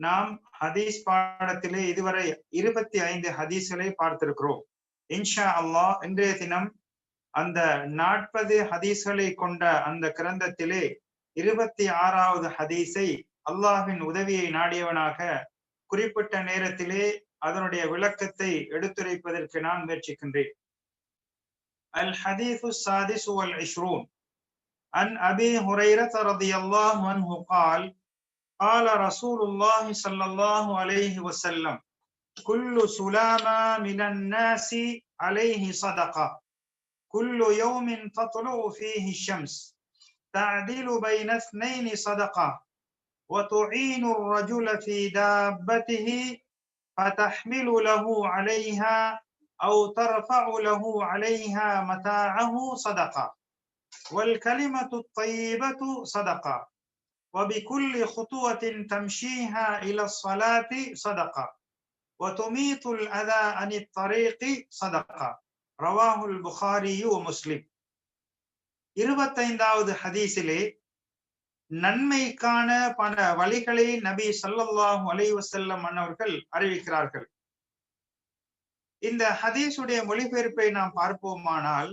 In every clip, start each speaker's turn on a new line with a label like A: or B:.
A: நாம் ஹதீஸ் பாடத்திலே இதுவரை இருபத்தி ஐந்து ஹதீஸ்களை பார்த்திருக்கிறோம் இன்ஷா அல்லாஹ் இன்றைய தினம் அந்த நாற்பது ஹதீஸ்களை கொண்ட அந்த கிரந்தத்திலே இருபத்தி ஆறாவது ஹதீஸை அல்லாஹின் உதவியை நாடியவனாக குறிப்பிட்ட நேரத்திலே அதனுடைய விளக்கத்தை எடுத்துரைப்பதற்கு நான் முயற்சிக்கின்றேன் அல் ஹதீஃபு சாதிஸ் வல் இஷ்ரூன் عن أبي هريرة رضي الله عنه قال قال رسول الله صلى الله عليه وسلم كل سلامة من الناس عليه صدقة. كل يوم تطلع فيه الشمس. تعدل بين اثنين صدقة. وتعين الرجل في دابته فتحمل له عليها أو ترفع له عليها متاعه صدقة. والكلمة الطيبة صدقة. وبكل خطوة تمشيها إلى الصلاة صدقة وتميط الأذى عن الطريق صدقة رواه البخاري ومسلم இருபத்தைந்தாவது ஹதீஸிலே நன்மைக்கான பல வழிகளை நபி சல்லல்லாஹு அலைஹி வஸல்லம் அன்னவர்கள் அறிவிக்கிறார்கள் இந்த ஹதீஸுடைய மொழிபெயர்ப்பை நாம் பார்ப்போமானால்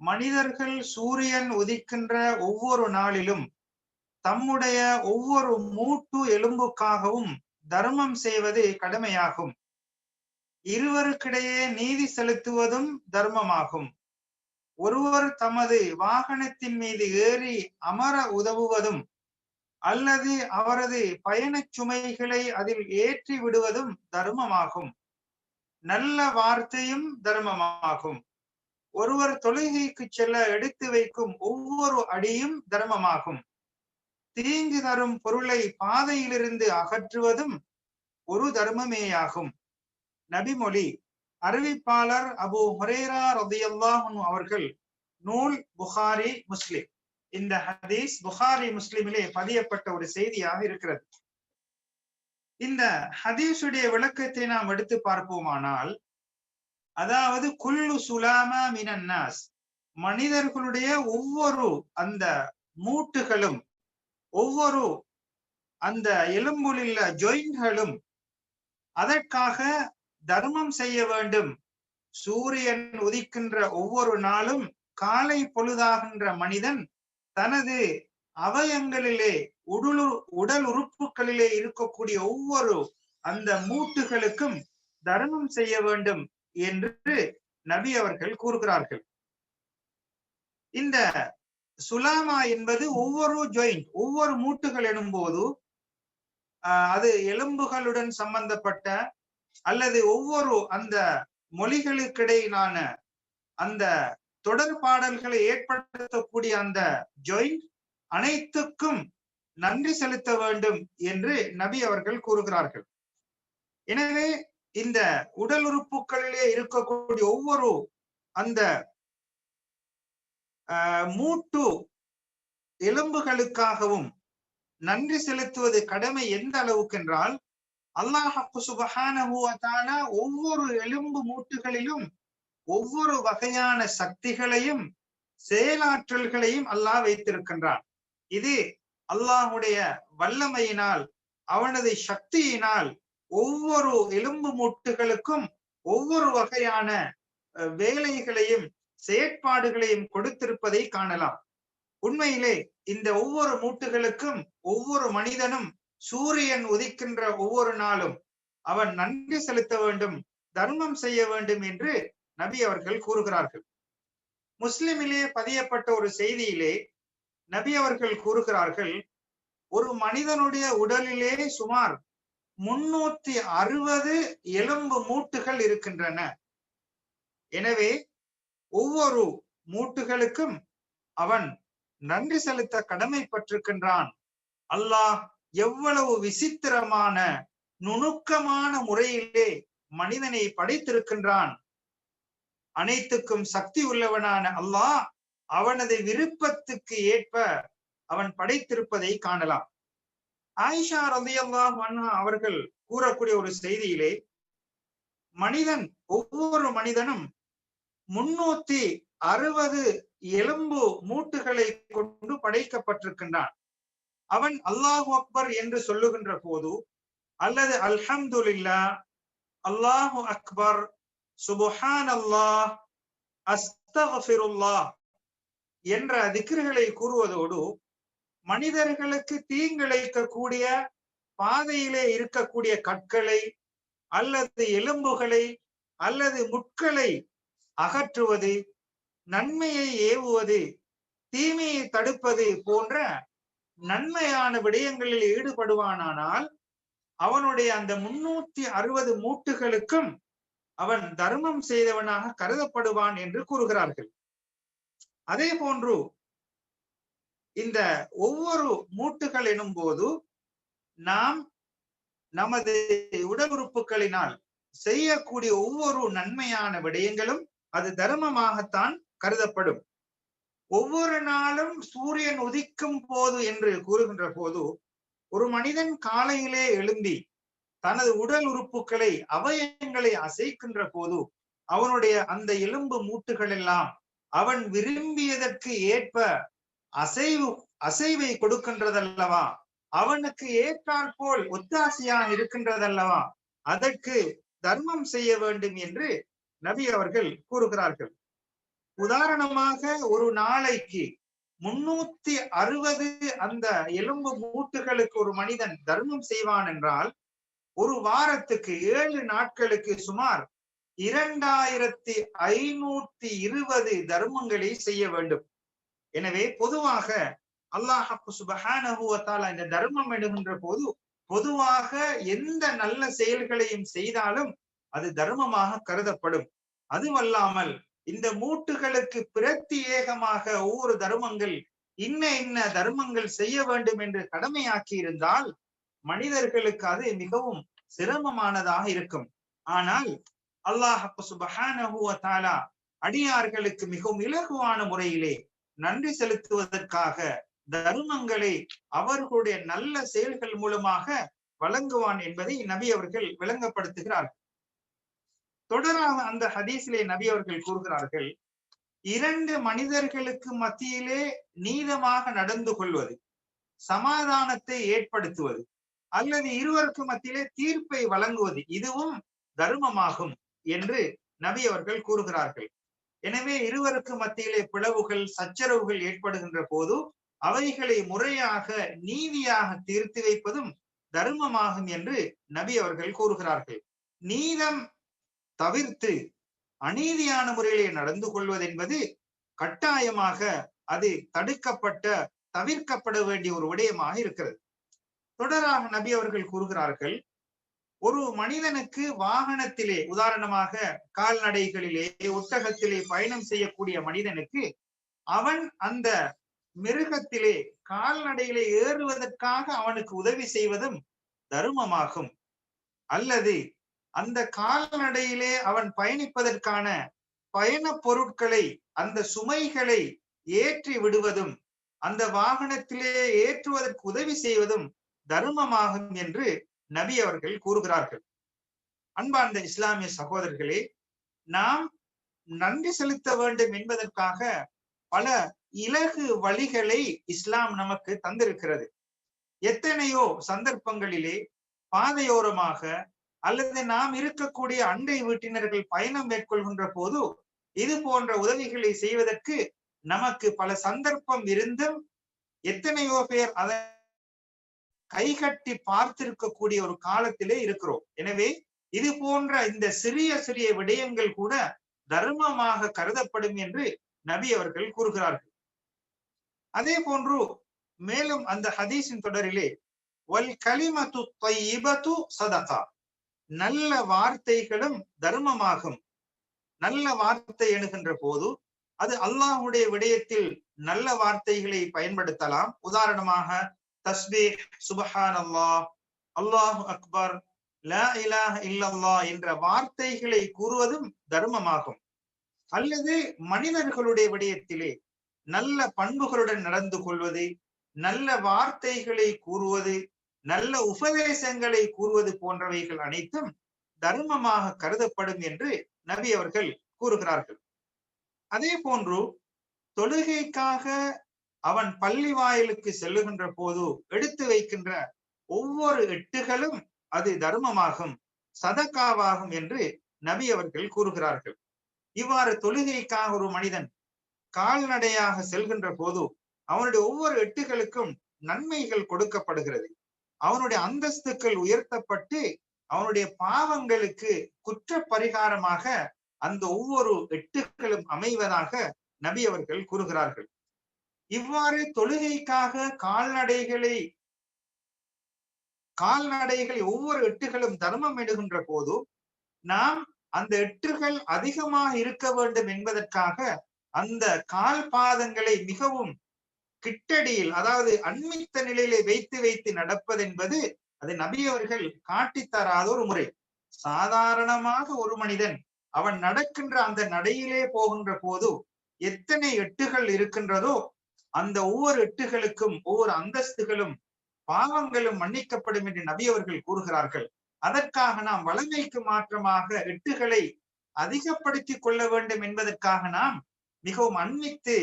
A: மனிதர்கள் சூரியன் உதிக்கின்ற ஒவ்வொரு நாளிலும் தம்முடைய ஒவ்வொரு மூட்டு எலும்புக்காகவும் தர்மம் செய்வது கடமையாகும். இருவருக்கிடையே நீதி செலுத்துவதும் தர்மமாகும். ஒருவர் தமது வாகனத்தின் மீது ஏறி அமர உதவுவதும் அல்லது அவரது பயணச் சுமைகளை அதில் ஏற்றி விடுவதும் தர்மமாகும். நல்ல வார்த்தையும் தர்மமாகும். ஒருவர் தொழுகைக்கு செல்ல எடுத்து வைக்கும் ஒவ்வொரு அடியும் தர்மமாகும். தீங்கு தரும் பொருளை பாதையிலிருந்து அகற்றுவதும் ஒரு தர்மமேயாகும். நபிமொழி அறிவிப்பாளர் அபு ஹொரேரா ரதியல்லாஹு அவர்கள் நூல் புகாரி முஸ்லிம். இந்த ஹதீஸ் புகாரி முஸ்லிமிலே பதியப்பட்ட ஒரு செய்தியாக இருக்கிறது. இந்த ஹதீஸுடைய விளக்கத்தை நாம் எடுத்து பார்ப்போமானால் அதாவது குல்லு சுலாமா மினன்னாஸ் மனிதர்களுடைய ஒவ்வொரு அந்த மூட்டுகளும் ஒவ்வொரு அந்த எலும்புள்ள ஜொயின்களும் அதற்காக தர்மம் செய்ய வேண்டும். சூரியன் உதிக்கின்ற ஒவ்வொரு நாளும் காலை பொழுதாகின்ற மனிதன் தனது அவயங்களிலே உடலு உடல் உறுப்புகளிலே இருக்கக்கூடிய ஒவ்வொரு அந்த மூட்டுகளுக்கும் தர்மம் செய்ய வேண்டும் என்று நபி அவர்கள் கூறுகிறார்கள். இந்த சுலாமா என்பது ஒவ்வொரு ஜாயிண்ட் ஒவ்வொரு மூட்டுகள் எனும்போது அது எலும்புகளுடன் சம்பந்தப்பட்ட அல்லது ஒவ்வொரு அந்த மொழிகளுக்கிடையிலான அந்த தொடர் பாடல்களை ஏற்படுத்தக்கூடிய அந்த ஜாயிண்ட் அனைத்துக்கும் நன்றி செலுத்த வேண்டும் என்று நபி அவர்கள் கூறுகிறார்கள். எனவே இந்த உடல் உறுப்புகளிலே இருக்கக்கூடிய ஒவ்வொரு அந்த மூட்டு எலும்புகளுக்காகவும் நன்றி செலுத்துவது கடமை எந்த அளவுக்கு என்றால் அல்லாஹு சுபஹான ஒவ்வொரு எலும்பு மூட்டுகளிலும் ஒவ்வொரு வகையான சக்திகளையும் செயலாற்றல்களையும் அல்லாஹ் வைத்திருக்கின்றான். இது அல்லாஹுடைய வல்லமையினால் அவனது சக்தியினால் ஒவ்வொரு எலும்பு மூட்டுகளுக்கும் ஒவ்வொரு வகையான வேலைகளையும் செயற்பாடுகளையும் கொடுத்திருப்பதை காணலாம். உண்மையிலே இந்த ஒவ்வொரு மூட்டுகளுக்கும் ஒவ்வொரு மனிதனும் சூரியன் உதிக்கின்ற ஒவ்வொரு நாளும் அவன் நன்றி செலுத்த வேண்டும் தர்மம் செய்ய வேண்டும் என்று நபி அவர்கள் கூறுகிறார்கள். முஸ்லிமிலே பதியப்பட்ட ஒரு செய்தியிலே நபி அவர்கள் கூறுகிறார்கள் ஒரு மனிதனுடைய உடலிலே சுமார் முன்னூத்தி அறுபது எலும்பு மூட்டுகள் இருக்கின்றன. எனவே ஒவ்வொரு மூட்டுகளுக்கும் அவன் நன்றி செலுத்த கடமைப்பட்டிருக்கின்றான். அல்லாஹ் எவ்வளவு விசித்திரமான நுணுக்கமான முறையிலே மனிதனை படைத்திருக்கின்றான். அனைத்துக்கும் சக்தி உள்ளவனான அல்லாஹ் அவனது விருப்பத்துக்கு ஏற்ப அவன் படைத்திருப்பதை காணலாம். ஆயிஷா ரலியல்லாஹு அன்ஹா அவர்கள் கூறக்கூடிய ஒரு செய்தியிலே மனிதன் ஒவ்வொரு மனிதனும் முன்னூத்தி அறுபது எலும்பு மூட்டுகளை கொண்டு படைக்கப்பட்டிருக்கின்றான். அவன் அல்லாஹ் அக்பர் என்று சொல்லுகின்ற போது அல்லது அல்ஹம்துலில்லா அல்லாஹு அக்பர் சுபஹான் அல்லாஹ் அஸ்தஃபிருல்லா என்ற திக்ர்களை கூறுவதோடு மனிதர்களுக்கு தீங்கிழைக்கக்கூடிய பாதையிலே இருக்கக்கூடிய கற்களை அல்லது எலும்புகளை அல்லது முட்களை அகற்றுவது நன்மையை ஏவுவது தீமையை தடுப்பது போன்ற நன்மையான விடயங்களில் ஈடுபடுவானானால் அவனுடைய அந்த முன்னூத்தி அறுபது மூட்டுகளுக்கும் அவன் தர்மம் செய்தவனாக கருதப்படுவான் என்று கூறுகிறார்கள். அதே போன்று இந்த ஒவ்வொரு மூட்டுகள் எனும் போது நாம் நமது உடல் உறுப்புகளினால் செய்யக்கூடிய ஒவ்வொரு நன்மையான விடயங்களும் அது தர்மமாகத்தான் கருதப்படும். ஒவ்வொரு நாளும் சூரியன் உதிக்கும் போது என்று கூறுகின்ற போது ஒரு மனிதன் காலையிலே எழும்பி தனது உடல் உறுப்புகளை அவயங்களை அசைக்கின்ற போது அவனுடைய அந்த எலும்பு மூட்டுகள் எல்லாம் அவன் விரும்பியதற்கு ஏற்ப அசைவு அசைவை கொடுக்கின்றதல்லவா? அவனுக்கு ஏற்றால் போல் ஒத்தாசையாக இருக்கின்றதல்லவா? அதற்கு தர்மம் செய்ய வேண்டும் என்று நபி அவர்கள் கூறுகிறார்கள் உதாரணமாக ஒரு நாளைக்கு முன்னூத்தி அறுபது அந்த எலும்பு மூட்டுகளுக்கு ஒரு மனிதன் தர்மம் செய்வான் என்றால் ஒரு வாரத்துக்கு ஏழு நாட்களுக்கு சுமார் இரண்டாயிரத்தி ஐநூத்தி இருபது தர்மங்களை செய்ய வேண்டும். எனவே பொதுவாக அல்லாஹ் சுபஹானஹுவத்தால இந்த தர்மம் எடுகின்ற போது பொதுவாக எந்த நல்ல செயல்களையும் செய்தாலும் அது தர்மமாக கருதப்படும். அதுவல்லாமல் இந்த மூட்டுகளுக்கு பிரத்தியேகமாக ஒவ்வொரு தர்மங்கள் இன்ன இன்ன தர்மங்கள் செய்ய வேண்டும் என்று கடமையாக்கி இருந்தால் மனிதர்களுக்கு அது மிகவும் சிரமமானதாக இருக்கும். ஆனால் அல்லாஹ் சுபஹானஹுவத்தாலா அடியார்களுக்கு மிகவும் இலகுவான முறையிலே நன்றி செலுத்துவதற்காக தர்மங்களை அவர்களுடைய நல்ல செயல்கள் மூலமாக வழங்குவான் என்பதை நபி அவர்கள் விளங்கப்படுத்துகிறார் தொடராக அந்த ஹதீஸிலே நபி அவர்கள் கூறுகிறார்கள் இரண்டு மனிதர்களுக்கு மத்தியிலே நீதமாக நடந்து கொள்வது சமாதானத்தை ஏற்படுத்துவது அல்லது இருவருக்கு மத்தியிலே தீர்ப்பை வழங்குவது இதுவும் தர்மமாகும் என்று நபி அவர்கள் கூறுகிறார்கள். எனவே இருவருக்கு மத்தியிலே பிளவுகள் சச்சரவுகள் ஏற்படுகின்ற போது அவைகளை முறையாக நீதியாக தீர்த்து வைப்பதும் தர்மமாகும் என்று நபி அவர்கள் கூறுகிறார்கள். நீதம் தவிர்த்து அநீதியான முறையிலே நடந்து கொள்வது என்பது கட்டாயமாக அது தடுக்கப்பட்ட தவிர்க்கப்பட வேண்டிய ஒரு விடயமாக இருக்கிறது. தொடராக நபி அவர்கள் கூறுகிறார்கள் ஒரு மனிதனுக்கு வாகனத்திலே உதாரணமாக கால்நடைகளிலே ஒட்டகத்திலே பயணம் செய்யக்கூடிய மனிதனுக்கு அவன் அந்த மிருகத்திலே கால்நடையிலே ஏறுவதற்காக அவனுக்கு உதவி செய்வதும் தருமமாகும். அல்லது அந்த கால்நடையிலே அவன் பயணிப்பதற்கான பயண பொருட்களை அந்த சுமைகளை ஏற்றி விடுவதும் அந்த வாகனத்திலே ஏற்றுவதற்கு உதவி செய்வதும் தர்மமாகும் என்று நபி அவர்கள் கூறுகிறார்கள். அன்பார்ந்த இஸ்லாமிய சகோதரர்களே நாம் நன்றி செலுத்த வேண்டும் என்பதற்காக பல இலகு வழிகளை இஸ்லாம் நமக்கு தந்திருக்கிறது. எத்தனையோ சந்தர்ப்பங்களிலே பாதையோரமாக அல்லது நாம் இருக்கக்கூடிய அண்டை வீட்டினர்கள் பயணம் மேற்கொள்கின்ற போது இது போன்ற உதவிகளை செய்வதற்கு நமக்கு பல சந்தர்ப்பம் இருந்தும் எத்தனையோ பேர் அதை கைகட்டி பார்த்திருக்கக்கூடிய ஒரு காலத்திலே இருக்கிறோம். எனவே இது போன்ற இந்த சிறிய சிறிய விடயங்கள் கூட தர்மமாக கருதப்படும் என்று நபி அவர்கள் கூறுகிறார்கள். அதே போன்று மேலும் அந்த ஹதீஸின் தொடரிலே வல் கலிமத்து சதகா நல்ல வார்த்தைகளும் தர்மமாகும். நல்ல வார்த்தை எணுகின்ற போது அது அல்லாஹுடைய விடயத்தில் நல்ல வார்த்தைகளை பயன்படுத்தலாம். உதாரணமாக தஸ்பீஹ் சுபஹான் அல்லாஹ் அல்லாஹு அக்பர் லா இலாஹ இல்லல்லாஹ் என்ற வார்த்தைகளை கூறுவதும் தர்மமாகும். அல்லது மனிதர்களுடைய விடயத்திலே நல்ல பண்புகளுடன் நடந்து கொள்வது நல்ல வார்த்தைகளை கூறுவது நல்ல உபதேசங்களை கூறுவது போன்றவைகள் அனைத்தும் தர்மமாக கருதப்படும் என்று நபி அவர்கள் கூறுகிறார்கள். அதே போன்று தொழுகைக்காக அவன் பள்ளி வாயிலுக்கு செல்லுகின்ற போது எடுத்து வைக்கின்ற ஒவ்வொரு எட்டுகளும் அது தர்மமாகும் சதக்காவாகும் என்று நபி அவர்கள் கூறுகிறார்கள். இவ்வாறு தொழுகைக்காக ஒரு மனிதன் கால்நடையாக செல்கின்ற போது அவனுடைய ஒவ்வொரு எட்டுகளுக்கும் நன்மைகள் கொடுக்கப்படுகிறது. அவனுடைய அந்தஸ்துக்கள் உயர்த்தப்பட்டு அவனுடைய பாவங்களுக்கு குற்ற பரிகாரமாக அந்த ஒவ்வொரு எட்டுகளும் அமைவதாக நபி அவர்கள் கூறுகிறார்கள். இவ்வாறு தொழுகைக்காக கால்நடைகளை கால்நடைகள் ஒவ்வொரு எட்டுகளும் தர்மம் எடுகின்ற போது நாம் அந்த எட்டுகள் அதிகமாக இருக்க வேண்டும் என்பதற்காக அந்த கால் பாதங்களை மிகவும் கிட்டடியில் அதாவது அண்மித்த நிலையிலே வைத்து வைத்து நடப்பதென்பது அது நபி அவர்கள் காட்டித்தராத ஒரு முறை. சாதாரணமாக ஒரு மனிதன் அவன் நடக்கின்ற அந்த நடையிலே போகின்ற போது எத்தனை எட்டுகள் இருக்கின்றதோ அந்த ஒவ்வொரு எட்டுகளுக்கும் ஒவ்வொரு அந்தஸ்துகளும் பாவங்களும் மன்னிக்கப்படும் என்று நபி அவர்கள் கூறுகிறார்கள். அதற்காக நாம் வளமைக்கு மாற்றமாக எட்டுகளை அதிகப்படுத்திக் கொள்ள வேண்டும் என்பதற்காக நாம் மிகவும் அண்மித்து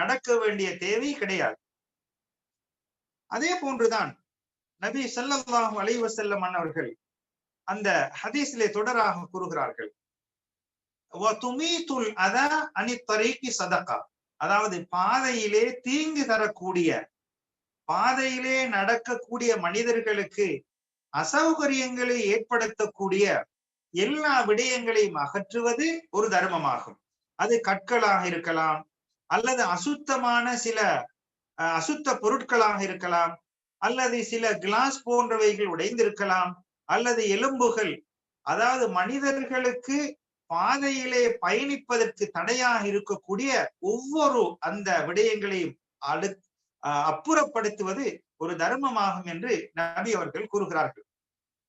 A: நடக்க வேண்டிய தேவை கிடையாது. அதே போன்றுதான் நபி ஸல்லல்லாஹு அலைவசல்லம் வஸல்லம் அன்னவர்கள் அந்த ஹதீஸிலே தொடராக கூறுகிறார்கள். வதுமீதுல் சதகா. அதாவது பாதையிலே தீங்கு தரக்கூடிய பாதையிலே நடக்கக்கூடிய மனிதர்களுக்கு அசௌகரியங்களை ஏற்படுத்தக்கூடிய எல்லா விடயங்களையும் அகற்றுவது ஒரு தர்மமாகும். அது கற்களாக இருக்கலாம் அல்லது அசுத்தமான சில அஹ், அசுத்த பொருட்களாக இருக்கலாம் அல்லது சில கிளாஸ் போன்றவைகள் உடைந்திருக்கலாம் அல்லது எலும்புகள் அதாவது மனிதர்களுக்கு பாதையிலே பயணிப்பதற்கு தடையாக இருக்கக்கூடிய ஒவ்வொரு அந்த விடயங்களையும் அழு அஹ், அப்புறப்படுத்துவது ஒரு தர்மமாகும் என்று நபி அவர்கள் கூறுகிறார்கள்.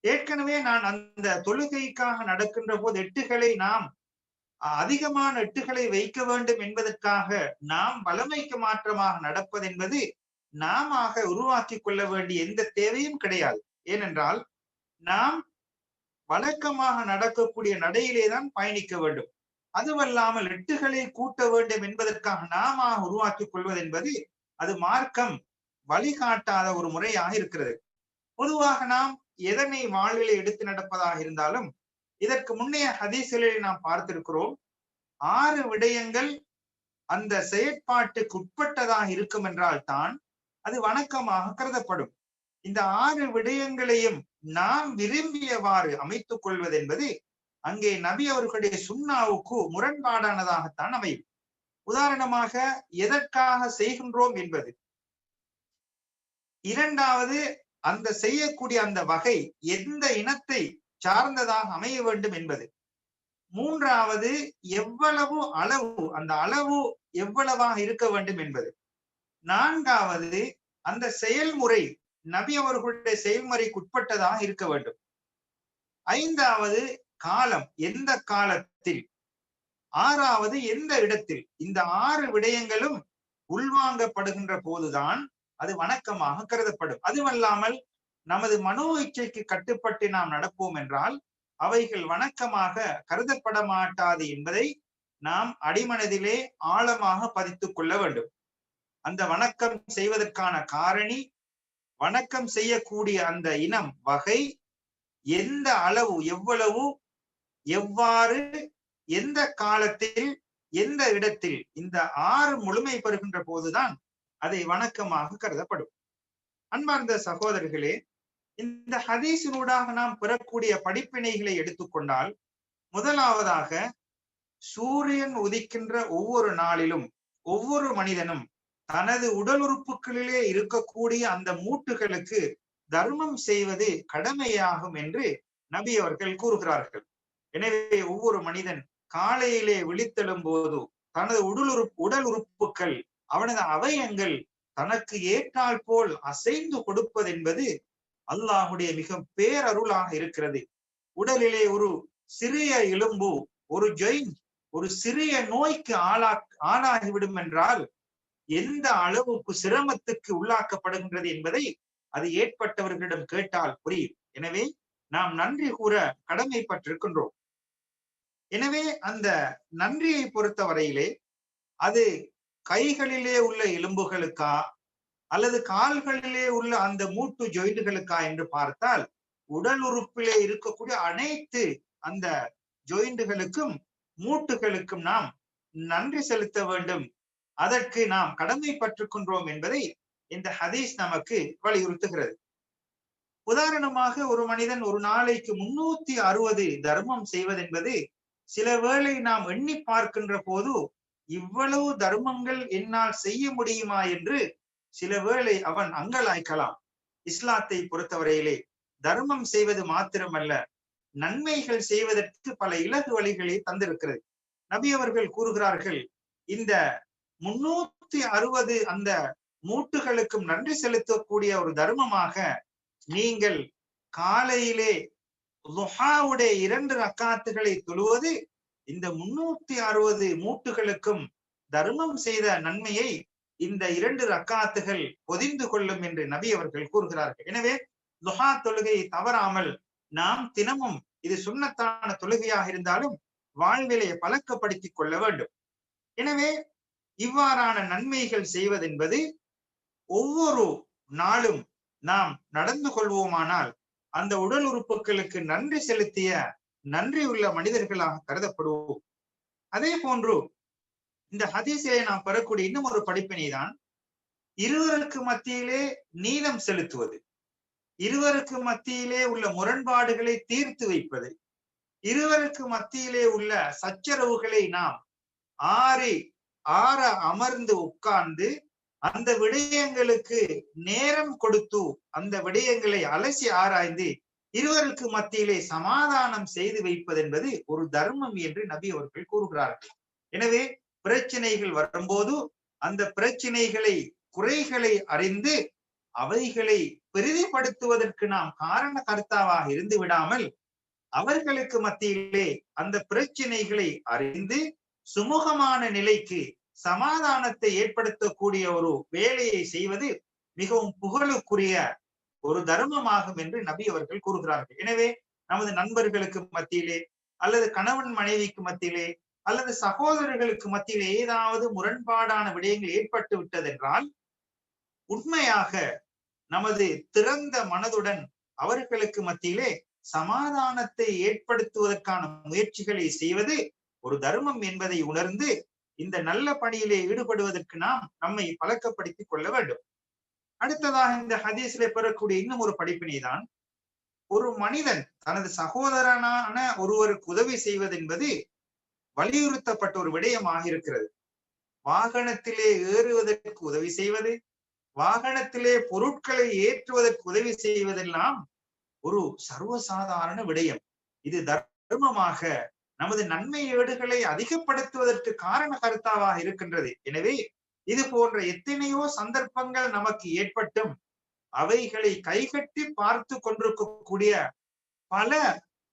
A: ஏற்கனவே நான் அந்த தொழுகைக்காக நடக்கின்ற போது எட்டுகளை நாம் அதிகமான எட்டுகளை வைக்க வேண்டும் என்பதற்காக நாம் வளமைக்கு மாற்றமாக நடப்பது என்பது நாம உருவாக்கி கொள்ள வேண்டிய எந்த தேவையும் கிடையாது. ஏனென்றால் நாம் வழக்கமாக நடக்கக்கூடிய நடையிலே தான் பயணிக்க வேண்டும். அதுவல்லாமல் எட்டுகளை கூட்ட வேண்டும் என்பதற்காக நாம உருவாக்கிக் கொள்வது என்பது அது மார்க்கம் வழிகாட்டாத ஒரு முறையாக இருக்கிறது. பொதுவாக நாம் எதனை வாழ்விலே எடுத்து நடப்பதாக இருந்தாலும் இதற்கு முன்னைய ஹதீஸ்களில் நாம் பார்த்திருக்கிறோம் ஆறு விடயங்கள் அந்த செயற்பாட்டுக்கு உட்பட்டதாக இருக்கும் என்றால் தான் அது வணக்கமாக கருதப்படும். இந்த ஆறு விடயங்களையும் நாம் விரும்பியவாறு அமைத்துக் கொள்வது என்பது அங்கே நபி அவர்களுடைய சுண்ணாவுக்கு முரண்பாடானதாகத்தான் அமையும். உதாரணமாக எதற்காக செய்கின்றோம் என்பது. இரண்டாவது அந்த செய்யக்கூடிய அந்த வகை எந்த இனத்தை சார்ந்ததாக அமைய வேண்டும் என்பது. மூன்றாவது எவ்வளவு அளவு அந்த அளவு எவ்வளவாக இருக்க வேண்டும் என்பது. நான்காவது அந்த செயல்முறை நபி அவர்களுடைய செயல்முறைக்கு உட்பட்டதாக இருக்க வேண்டும். ஐந்தாவது காலம் எந்த காலத்தில்? ஆறாவது எந்த இடத்தில்? இந்த ஆறு விடயங்களும் உள்வாங்கப்படுகின்ற போதுதான் அது வணக்கமாக கருதப்படும். அதுவல்லாமல் நமது மனோ இச்சைக்கு கட்டுப்பட்டு நாம் நடப்போம் என்றால் அவைகள் வணக்கமாக கருதப்பட மாட்டாது என்பதை நாம் அடிமனதிலே ஆழமாக பதித்துக் கொள்ள வேண்டும். அந்த வணக்கம் செய்வதற்கான காரணி வணக்கம் செய்யக்கூடிய அந்த இனம் வகை எந்த அளவு எவ்வளவு எவ்வாறு எந்த காலத்தில் எந்த இடத்தில் இந்த ஆறு முழுமை பெறுகின்ற போதுதான் அதை வணக்கமாக கருதப்படும். அன்பார்ந்த சகோதரர்களே இந்த ஹதீஸினூடாக நாம் பெறக்கூடிய படிப்பினைகளை எடுத்துக்கொண்டால் முதலாவதாக சூரியன் உதிக்கின்ற ஒவ்வொரு நாளிலும் ஒவ்வொரு மனிதனும் தனது உடல் உறுப்புகளிலே இருக்கக்கூடிய அந்த மூட்டுகளுக்கு தர்மம் செய்வது கடமையாகும் என்று நபி அவர்கள் கூறுகிறார்கள். எனவே ஒவ்வொரு மனிதன் காலையிலே விழித்தெழும் போது தனது உடல் உறுப்பு உடல் உறுப்புகள் அவனது அவயங்கள் தனக்கு ஏற்றால் போல் அசைந்து கொடுப்பது என்பது அல்லாஹுடைய மிக பேரருளாக இருக்கிறது. உடலிலே ஒரு சிறிய எலும்பு ஒரு ஜெயின் ஒரு சிறிய நோய்க்கு ஆளா ஆளாகிவிடும் என்றால் எந்த அளவுக்கு சிரமத்துக்கு உள்ளாக்கப்படுகின்றது என்பதை அது ஏற்பட்டவர்களிடம் கேட்டால் புரியும். எனவே நாம் நன்றி கூற கடமைப்பட்டிருக்கின்றோம். எனவே அந்த நன்றியை பொறுத்த வரையிலே அது கைகளிலே உள்ள எலும்புகளுக்கா அல்லது கால்களிலே உள்ள அந்த மூட்டு ஜொயிண்டுகளுக்கா என்று பார்த்தால் உடல் உறுப்பிலே இருக்கக்கூடிய அனைத்து அந்த ஜொயிண்டுகளுக்கும் மூட்டுகளுக்கும் நாம் நன்றி செலுத்த வேண்டும். அதற்கு நாம் கடமைப்பட்டிருக்கின்றோம் என்பதை இந்த ஹதீஸ் நமக்கு வலியுறுத்துகிறது. உதாரணமாக ஒரு மனிதன் ஒரு நாளைக்கு முன்னூத்தி அறுபது தர்மம் செய்வதென்பது சில வேளை நாம் எண்ணி பார்க்கின்ற போது இவ்வளவு தர்மங்கள் என்னால் செய்ய முடியுமா என்று சில வேளை அவன் அங்கலாய்க்கலாம். இஸ்லாத்தை பொறுத்தவரையிலே தர்மம் செய்வது மாத்திரமல்ல நன்மைகள் செய்வதற்கு பல இலகு வழிகளை தந்திருக்கிறது. நபி அவர்கள் கூறுகிறார்கள் இந்த முன்னூத்தி அறுபது அந்த மூட்டுகளுக்கும் நன்றி செலுத்தக்கூடிய ஒரு தர்மமாக நீங்கள் காலையிலே லுஹாவுடைய இரண்டு ரக்காத்துகளை தொழுவது இந்த முன்னூத்தி அறுபது மூட்டுகளுக்கும் தர்மம் செய்த நன்மையை இந்த இரண்டு ரக்காத்துகள் பொதிந்து கொள்ளும் என்று நபி அவர்கள் கூறுகிறார்கள். எனவே துஹா தொழுகையை தவறாமல் நாம் தினமும் இது சுண்ணத்தான தொழுகையாக இருந்தாலும் வாழ்விலையை பழக்கப்படுத்திக் கொள்ள வேண்டும். எனவே இவ்வாறான நன்மைகள் செய்வதென்பது ஒவ்வொரு நாளும் நாம் நடந்து கொள்வோமானால் அந்த உடல் உறுப்புகளுக்கு நன்றி செலுத்திய நன்றி உள்ள மனிதர்களாக கருதப்படுவோம். அதே போன்று இந்த ஹதீசிலே நாம் பெறக்கூடிய இன்னும் ஒரு படிப்பினை தான் இருவருக்கு மத்தியிலே நீளம் செலுத்துவது இருவருக்கு மத்தியிலே உள்ள முரண்பாடுகளை தீர்த்து வைப்பது இருவருக்கு மத்தியிலே உள்ள சச்சரவுகளை நாம் ஆறி ஆற அமர்ந்து உட்கார்ந்து அந்த விடயங்களுக்கு நேரம் கொடுத்து அந்த விடயங்களை அலசி ஆராய்ந்து இருவருக்கு மத்தியிலே சமாதானம் செய்து வைப்பது என்பது ஒரு தர்மம் என்று நபி அவர்கள் கூறுகிறார்கள். எனவே பிரச்சனைகள் வரும்போது அந்த பிரச்சனைகளை குறைகளை அறிந்து அவைகளை பெரிதிப்படுத்துவதற்கு நாம் காரண கர்த்தாவாக இருந்து விடாமல் அவர்களுக்கு மத்தியிலே அந்த பிரச்சனைகளை அறிந்து சுமூகமான நிலைக்கு சமாதானத்தை ஏற்படுத்தக்கூடிய ஒரு வேலையை செய்வது மிகவும் புகழுக்குரிய ஒரு தர்மமாகும் என்று நபி அவர்கள் கூறுகிறார்கள். எனவே நமது நண்பர்களுக்கு மத்தியிலே அல்லது கணவன் மனைவிக்கு மத்தியிலே அல்லது சகோதரர்களுக்கு மத்தியிலே ஏதாவது முரண்பாடான விடயங்கள் ஏற்பட்டு விட்டதென்றால் உண்மையாக நமது திறந்த மனதுடன் அவர்களுக்கு மத்தியிலே சமாதானத்தை ஏற்படுத்துவதற்கான முயற்சிகளை செய்வது ஒரு தர்மம் என்பதை உணர்ந்து இந்த நல்ல பணியிலே ஈடுபடுவதற்கு நாம் நம்மை பழக்கப்படுத்திக் கொள்ள வேண்டும். அடுத்ததாக இந்த ஹதீஸ்ல பெறக்கூடிய இன்னும் ஒரு படிப்பினை தான் ஒரு மனிதன் தனது சகோதரனான ஒருவருக்கு உதவி செய்வது என்பது வலியுறுத்தப்பட்ட ஒரு விடயமாக இருக்கிறது. வாகனத்திலே ஏறுவதற்கு உதவி செய்வது வாகனத்திலே பொருட்களை ஏற்றுவதற்கு உதவி செய்வதெல்லாம் ஒரு சர்வசாதாரண விடயம். இது தர்மமாக நமது நன்மை ஏடுகளை அதிகப்படுத்துவதற்கு காரண கருத்தாவாக இருக்கின்றது. எனவே இது போன்ற எத்தனையோ சந்தர்ப்பங்கள் நமக்கு ஏற்பட்டும். அவைகளை கைகட்டி பார்த்து கொண்டிருக்கக்கூடிய பல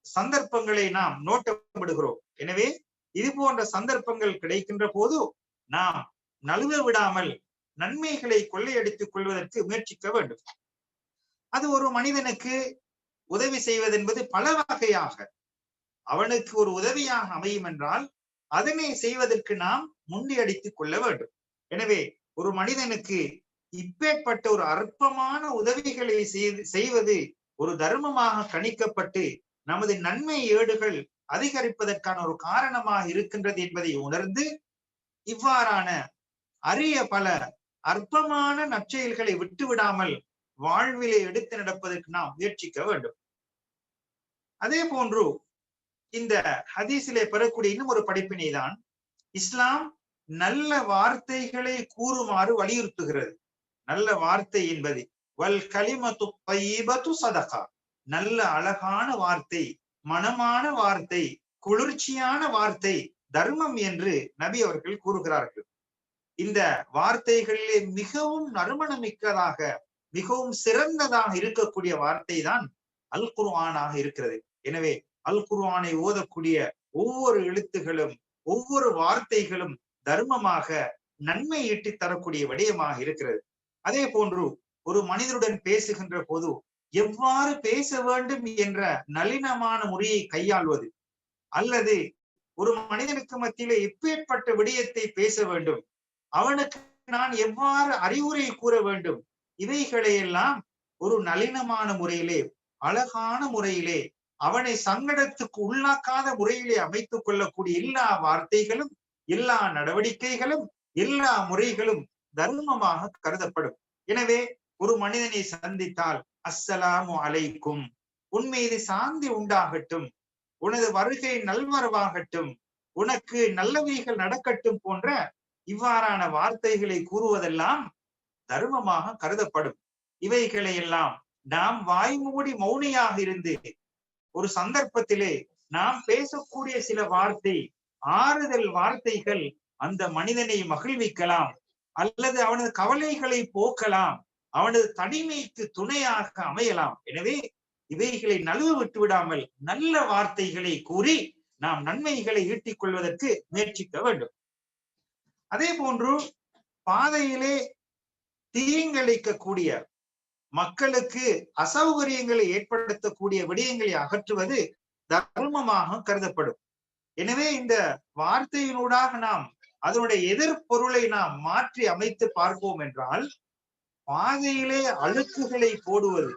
A: சந்தர்ப்பங்களை நாம் நோட்டமிடுகிறோம். எனவே இது போன்ற சந்தர்ப்பங்கள் கிடைக்கின்ற போது நாம் நழுவ விடாமல் நன்மைகளை கொள்ளையடித்துக் கொள்வதற்கு முயற்சிக்க வேண்டும். அது ஒரு மனிதனுக்கு உதவி செய்வதென்பது பல வகையாக அவனுக்கு ஒரு உதவியாக அமையும் என்றால் அதனை செய்வதற்கு நாம் முண்டியடித்துக் கொள்ள வேண்டும். எனவே ஒரு மனிதனுக்கு இப்பேற்பட்ட ஒரு அற்பமான உதவிகளை செய்வது ஒரு தர்மமாக கணிக்கப்பட்டு நமது நன்மை ஏடுகள் அதிகரிப்பதற்கான ஒரு காரணமாக இருக்கின்றது என்பதை உணர்ந்து இவ்வாறான அரிய பல அற்பமான நற்செயல்களை விட்டுவிடாமல் வாழ்விலே எடுத்து நடப்பதற்கு நாம் முயற்சிக்க வேண்டும். அதே போன்று இந்த ஹதீஸிலே பெறக்கூடிய இன்னும் ஒரு படிப்பினை தான் இஸ்லாம் நல்ல வார்த்தைகளை கூறுமாறு வலியுறுத்துகிறது. நல்ல வார்த்தை என்பது வல் கலிமத்து சதகா நல்ல அழகான வார்த்தை மனமான வார்த்தை குளிர்ச்சியான வார்த்தை தர்மம் என்று நபி அவர்கள் கூறுகிறார்கள். இந்த வார்த்தைகளிலே மிகவும் நறுமணமிக்கதாக மிகவும் சிறந்ததாக இருக்கக்கூடிய வார்த்தை தான் அல் குர்ஆனாக இருக்கிறது. எனவே அல் குர்ஆனை ஓதக்கூடிய ஒவ்வொரு எழுத்துகளும் ஒவ்வொரு வார்த்தைகளும் தர்மமாக நன்மை ஈட்டி தரக்கூடிய விடயமாக இருக்கிறது. அதே போன்று ஒரு மனிதருடன் பேசுகின்ற போது எவ்வாறு பேச வேண்டும் என்ற நளினமான முறையை கையாள்வது? அல்லது ஒரு மனிதனுக்கு மத்தியிலே எப்பேற்பட்ட விடயத்தை பேச வேண்டும்? அவனுக்கு நான் எவ்வாறு அறிவுரை கூற வேண்டும்? இவைகளையெல்லாம் ஒரு நளினமான முறையிலே அழகான முறையிலே அவனை சங்கடத்துக்கு உள்ளாக்காத முறையிலே அமைத்துக் கொள்ளக்கூடிய எல்லா வார்த்தைகளும் எல்லா நடவடிக்கைகளும் எல்லா முறைகளும் தர்மமாக கருதப்படும். எனவே ஒரு மனிதனை சந்தித்தால் அஸ்ஸலாமு அலைக்கும். உன் மீது சாந்தி உண்டாகட்டும். உனது வருகை நல்வரவாகட்டும். உனக்கு நல்லவைகள் நடக்கட்டும் போன்ற இவ்வாறான வார்த்தைகளை கூறுவதெல்லாம் தர்மமாக கருதப்படும். இவைகளை எல்லாம் நாம் வாய்மூடி மௌனியாக இருந்து ஒரு சந்தர்ப்பத்திலே நாம் பேசக்கூடிய சில வார்த்தை ஆறுதல் வார்த்தைகள் அந்த மனிதனை மகிழ்விக்கலாம். அல்லது அவனது கவலைகளை போக்கலாம். அவனது தனிமைக்கு துணையாக அமையலாம். எனவே இவைகளை நழுவ விட்டு விடாமல் நல்ல வார்த்தைகளை கூறி நாம் நன்மைகளை ஈட்டிக் கொள்வதற்கு முயற்சிக்க வேண்டும். அதே போன்று பாதையிலே தீங்கிழைக்கக்கூடிய மக்களுக்கு அசௌகரியங்களை ஏற்படுத்தக்கூடிய விடயங்களை அகற்றுவது தர்மமாக கருதப்படும். எனவே இந்த வார்த்தையினூடாக நாம் அதனுடைய எதிர்பொருளை நாம் மாற்றி அமைத்து பார்ப்போம் என்றால் பாதையிலே அழுக்குகளை போடுவது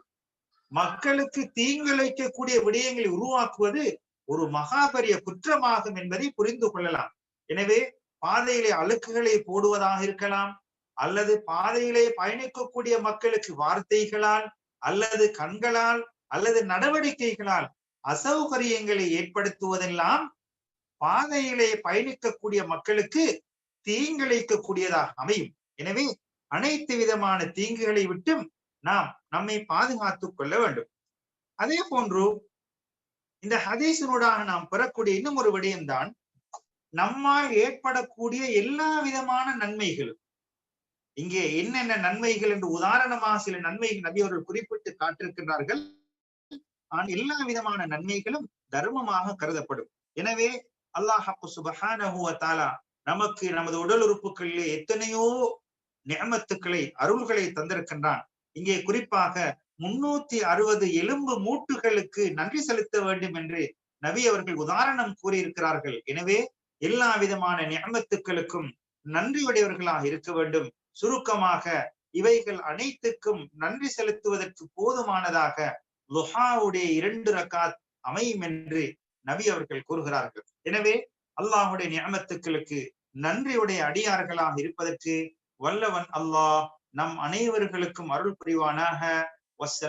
A: மக்களுக்கு தீங்கிழைக்கக்கூடிய விடயங்களை உருவாக்குவது ஒரு மகாபரிய குற்றமாகும் என்பதை புரிந்து கொள்ளலாம். எனவே பாதையிலே அழுக்குகளை போடுவதாக இருக்கலாம் அல்லது பாதையிலே பயணிக்கக்கூடிய மக்களுக்கு வார்த்தைகளால் அல்லது கண்களால் அல்லது நடவடிக்கைகளால் அசௌகரியங்களை ஏற்படுத்துவதெல்லாம் பாதையிலே பயணிக்கக்கூடிய மக்களுக்கு தீங்கிழைக்கக்கூடியதாக அமையும். எனவே அனைத்து விதமான தீங்குகளை விட்டும் நாம் நம்மை பாதுகாத்துக் கொள்ள வேண்டும். அதே போன்று இந்த ஹதீசினூடாக நாம் பெறக்கூடிய இன்னும் ஒரு விடயம்தான் நம்மால் ஏற்படக்கூடிய எல்லா விதமான நன்மைகளும். இங்கே என்னென்ன நன்மைகள் என்று உதாரணமாக சில நன்மைகள் நபி அவர்கள் குறிப்பிட்டு காட்டிருக்கின்றார்கள் ஆனால் எல்லா விதமான நன்மைகளும் தர்மமாக கருதப்படும். எனவே அல்லாஹு சுபஹானஹுவ தாலா நமக்கு நமது உடல் உறுப்புகளிலே எத்தனையோ நியமத்துக்களை அருள்களை தந்திருக்கின்றான். இங்கே குறிப்பாக முன்னூத்தி அறுபது எலும்பு மூட்டுகளுக்கு நன்றி செலுத்த வேண்டும் என்று நபி அவர்கள் உதாரணம் கூறியிருக்கிறார்கள். எனவே எல்லா விதமான நியமத்துக்களுக்கும் நன்றியுடையவர்களாக இருக்க வேண்டும். சுருக்கமாக இவைகள் அனைத்துக்கும் நன்றி செலுத்துவதற்கு போதுமானதாக லுஹாவுடைய இரண்டு ரக்காத் அமையும் என்று நபி அவர்கள் கூறுகிறார்கள். எனவே அல்லாஹுடைய நியமத்துக்களுக்கு நன்றியுடைய அடியார்களாக இருப்பதற்கு வல்லவன் அல்லாஹ் நம் அனைவர்களுக்கும் அருள் புரிவானாக.